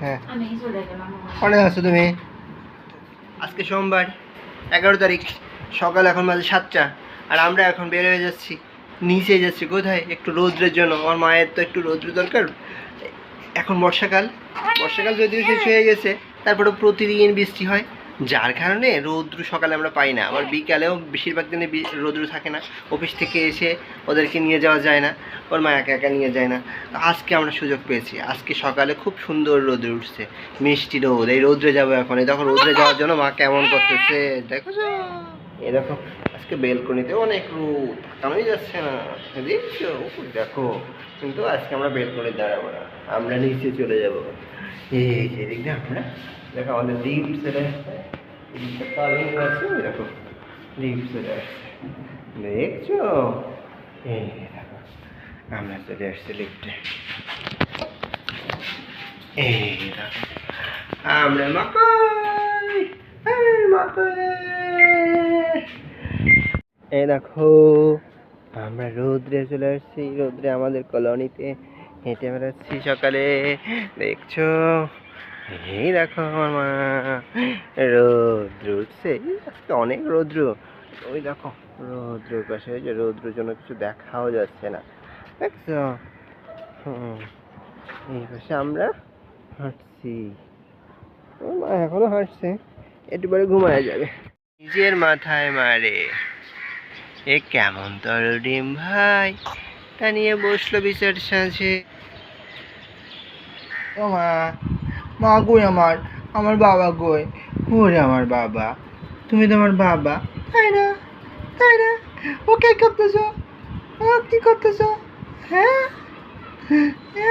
হ্যাঁ। অনেক আছো তুমি? আজকে সোমবার এগারো তারিখ সকাল এখন বাজে সাতটা আর আমরা এখন বের হয়ে যাচ্ছি নিচে যাচ্ছি কোথায়? একটু রৌদ্রের জন্য আমার মায়ের তো একটু রৌদ্র দরকার। এখন বর্ষাকাল বর্ষাকাল যদিও শেষ হয়ে গেছে তারপরে প্রতিদিন বৃষ্টি হয়। যার কারণে রৌদ্র সকালে আমরা পাই না। আবার বিকালেও বেশিরভাগ দিনে রৌদ্র থাকে না। অফিস থেকে এসে ওদেরকে নিয়ে যাওয়া যায় না। ওর মা একা একা নিয়ে যায় না। তো আজকে আমরা সুযোগ পেয়েছি। আজকে সকালে খুব সুন্দর রোদ উঠছে। মিষ্টি রোদ। এই রৌদ্রে যাব এখন। এই দেখো রৌদ্রে যাওয়ার জন্য মা কেমন করতেছে। দেখো দেখো, আজকে বেলকনিতে অনেক রোদ। তাকানোই যাচ্ছে না। দেখছ? দেখো। কিন্তু আজকে আমরা বেলকনি দাঁড়াবো না। আমরা নিচে চলে যাব। এই যে দিয়ে আমরা দেখো আমাদের আসছে লিফটটা দেখছ আমরা চলে আসছি লিফটে। এই আমরা মাকাই এই দেখো, আমরা রোদ্রে চলে আসছি, রোদ্রে আমাদের কলোনিতে। হেঁটে বেড়াচ্ছি সকালে। দেখছ? এই দেখো আমার মা। রৌদ্র উঠছে। আজকে অনেক রৌদ্র। ওই দেখো রৌদ্র পাশে যে রৌদ্রের জন্য কিছু দেখাও যাচ্ছে না। দেখছ? হুম, এই পাশে আমরা হাঁটছি। মা এখনও হাঁটছে। একটু পরে ঘুমায় যাবে। নিজের মাথায় মারে। এ কেমন তর ডিম ভাই? তা নিয়ে বসল বিচার সাঁঝে ও মা। মা কই আমার? আমার বাবা কই? ওরে আমার বাবা, তুমি তো আমার বাবা। তাই না? তাই না? ও কে করতেছ? ও কি করতেছ? হ্যাঁ? এ